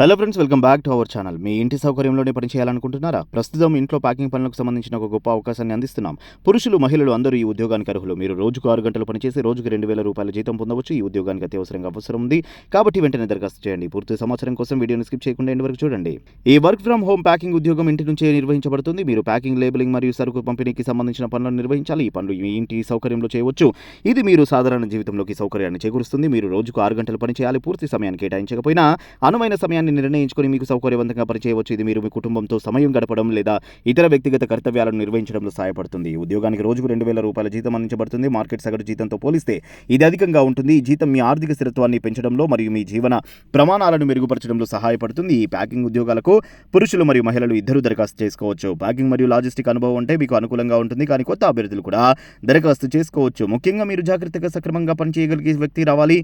Hello friends welcome back to our channel మీ ఇంటి సౌకర్యంలోనే పనిచేయాలనుకుంటున్నారా? ప్రస్తుతం ఇంట్లో ప్యాకింగ్ పనులకు సంబంధించిన ఒక గొప్ప అవకాశాన్ని అందిస్తున్నాం. పురుషులు మహిళలు అందరూ ఈ ఉద్యోగానికి అర్హులు. మీరు రోజుకు ఆరు గంటలు పనిచేసి రోజుకు రెండు వేల రూపాయల జీతం పొందవచ్చు. ఈ ఉద్యోగానికి అత్యవసరంగా అవసరం ఉంది. కాబట్టి వెంటనే దరఖాస్తు చేయండి. పూర్తి సమాచారం కోసం వీడియోని స్కిప్ చేయకుండా ఎండ్ వరకు చూడండి. ఈ వర్క్ ఫ్రమ్ హోమ్ ప్యాకింగ్ ఉద్యోగం ఇంటి నుంచే నిర్వహించబడుతుంది. మీరు ప్యాకింగ్ లేబులింగ్ మరియు సరుకు పంపిణీకి సంబంధించిన పనులను నిర్వహించాలి. ఈ పనులు మీ ఇంటి సౌకర్యంలో చేయవచ్చు. ఇది మీరు సాధారణ జీవితంలోకి సౌకర్యాన్ని చేకూరుస్తుంది. మీరు రోజుకు ఆరు గంటలు పని చేయాలి పూర్తి సమయాన్ని కేటాయించకపోయినా అనువైన సమయాన్ని నిర్ణయించుకొని మీకు సౌకర్యవంతంగా పరిచేయవచ్చు. ఇది మీరు మీ కుటుంబంతో సమయం గడపడం లేదా ఇతర వ్యక్తిగత కర్తవ్యాలను నిర్వహించడంలో సహాయపడుతుంది. ఉద్యోగానికి రోజుకు రెండు వేల రూపాయల జీతం అందించబడుతుంది. మార్కెట్ సగటు జీతంతో పోలిస్తే ఇది అధికంగా ఉంటుంది. ఈ జీతం మీ ఆర్థిక స్థిరత్వాన్ని పెంచడంలో మరియు మీ జీవన ప్రమాణాలను మెరుగుపరచడంలో సహాయపడుతుంది. ఈ ప్యాకింగ్ ఉద్యోగాలకు పురుషులు మరియు మహిళలు ఇద్దరు దరఖాస్తు చేసుకోవచ్చు. ప్యాకింగ్ మరియు లాజిస్టిక్ అనుభవం అంటే మీకు అనుకూలంగా ఉంటుంది. కానీ కొత్త అభ్యర్థులు కూడా దరఖాస్తు చేసుకోవచ్చు. ముఖ్యంగా మీరు జాగ్రత్తగా సక్రమంగా పనిచేయగలిగే వ్యక్తి రావాలి.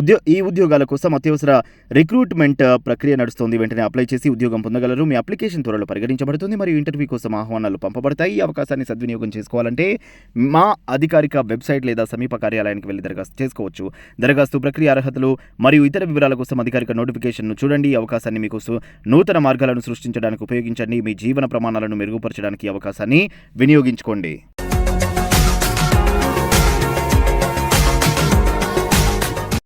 ఉద్యో ఈ ఉద్యోగాల కోసం అత్యవసర రిక్రూట్మెంట్ ప్రక్రియ నడుస్తుంది. వెంటనే అప్లై చేసి ఉద్యోగం పొందగలరు. మీ అప్లికేషన్ త్వరలో పరిగణించబడుతుంది. మరియు ఇంటర్వ్యూ కోసం ఆహ్వానాలు పంపబడతాయి. ఈ అవకాశాన్ని సద్వినియోగం చేసుకోవాలంటే మా అధికారిక వెబ్సైట్ లేదా సమీప కార్యాలయానికి వెళ్ళి దరఖాస్తు చేసుకోవచ్చు. దరఖాస్తు ప్రక్రియ అర్హతలు మరియు ఇతర వివరాల కోసం అధికారిక నోటిఫికేషన్ను చూడండి. ఈ అవకాశాన్ని మీకు నూతన మార్గాలను సృష్టించడానికి ఉపయోగించండి. మీ జీవన ప్రమాణాలను మెరుగుపరచడానికి అవకాశాన్ని వినియోగించుకోండి.